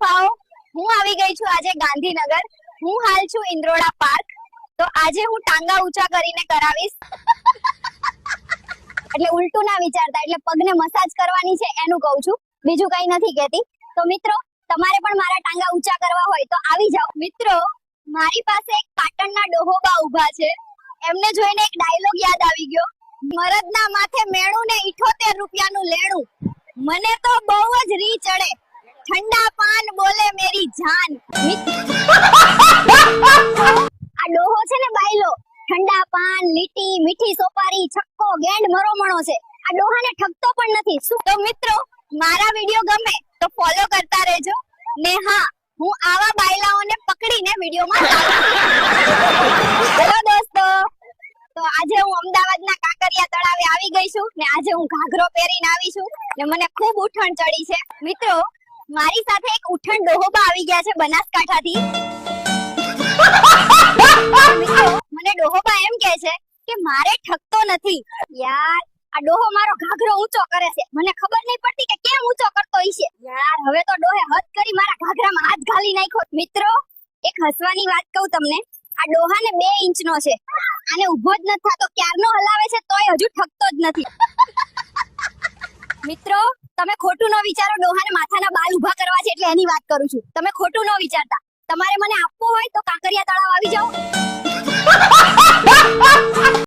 દફાઓ હું આવી ગઈ છું આજે ગાંધીનગર. હું હાલ છું ઇન્દ્રોડા પાર્ક. તો આજે હું ટાંગા ઊંચા કરીને કરાવીશ. એટલે ઉલટું ના વિચારતા, એટલે પગને મસાજ કરવાની છે એનું કહું છું. બીજું કઈ નથી કહેતી. તો મિત્રો, તમારે પણ મારા ટાંગા ઊંચા કરવા હોય તો આવી જાઓ. મિત્રો, મારી પાસે એક પાટણના ડોહોબા ઊભા છે. એમને જોઈને એક ડાયલોગ યાદ આવી ગયો. મરદના માથે મેણું ને 78 રૂપિયાનું લેણું. મને તો બહુ જ રી ચડે. ઠંડા પાન બોલે મેરી જાન. આ ડોહો છે ને બાયલો, ઠંડા પાન, લીટી, મીઠી સોપારી, છક્કો, ગેંડ, મરોમણો છે. આ ડોહાને ઠગતો પણ નથી. શું? તો મિત્રો, મારા વિડિયો ગમે તો ફોલો કરતા રહેજો. ને હા, હું આવા બાયલાઓને પકડીને વિડીયોમાં ચલો દોસ્તો. તો આજે હું અમદાવાદના કાંકરિયા તળાવે આવી ગઈ છું ને આજે હું ઘાઘરો પહેરીને આવી છું ને મને ખૂબ ઉઠણ ચડી છે. મિત્રો મારી સાથે એક ઉઠણ ડોહોબા આવી ગયા છે બનાસકાંઠાથી. મને ડોહોબા એમ કહે છે કે મારે ઠકતો નથી. યાર, આ ડોહો મારો ઘાઘરો ઊંચો કરે છે. મને ખબર નહીં પડતી કે કેમ ઊંચો કરતો હશે યાર, હવે તો ડોહે હદ કરી મારા ઘાઘરામાં હાથ ઘાલી નાખ્યો. મિત્રો, એક હસવાની વાત કહું તમને. આ ડોહા ને બે ઇંચનો છે. આને ઊભો જ નથી થતો. ક્યારનો હલાવે છે તોય હજુ ઠકતો જ નથી. મિત્રો તમે ખોટું ન વિચારો, ડોહાને માથાના બાલ ઊભા કરવા છે એટલે એની વાત કરું છું. તમે ખોટું ન વિચારતા. તમારે મને આપવો હોય તો કાંકરિયા તળાવ આવી જાઓ.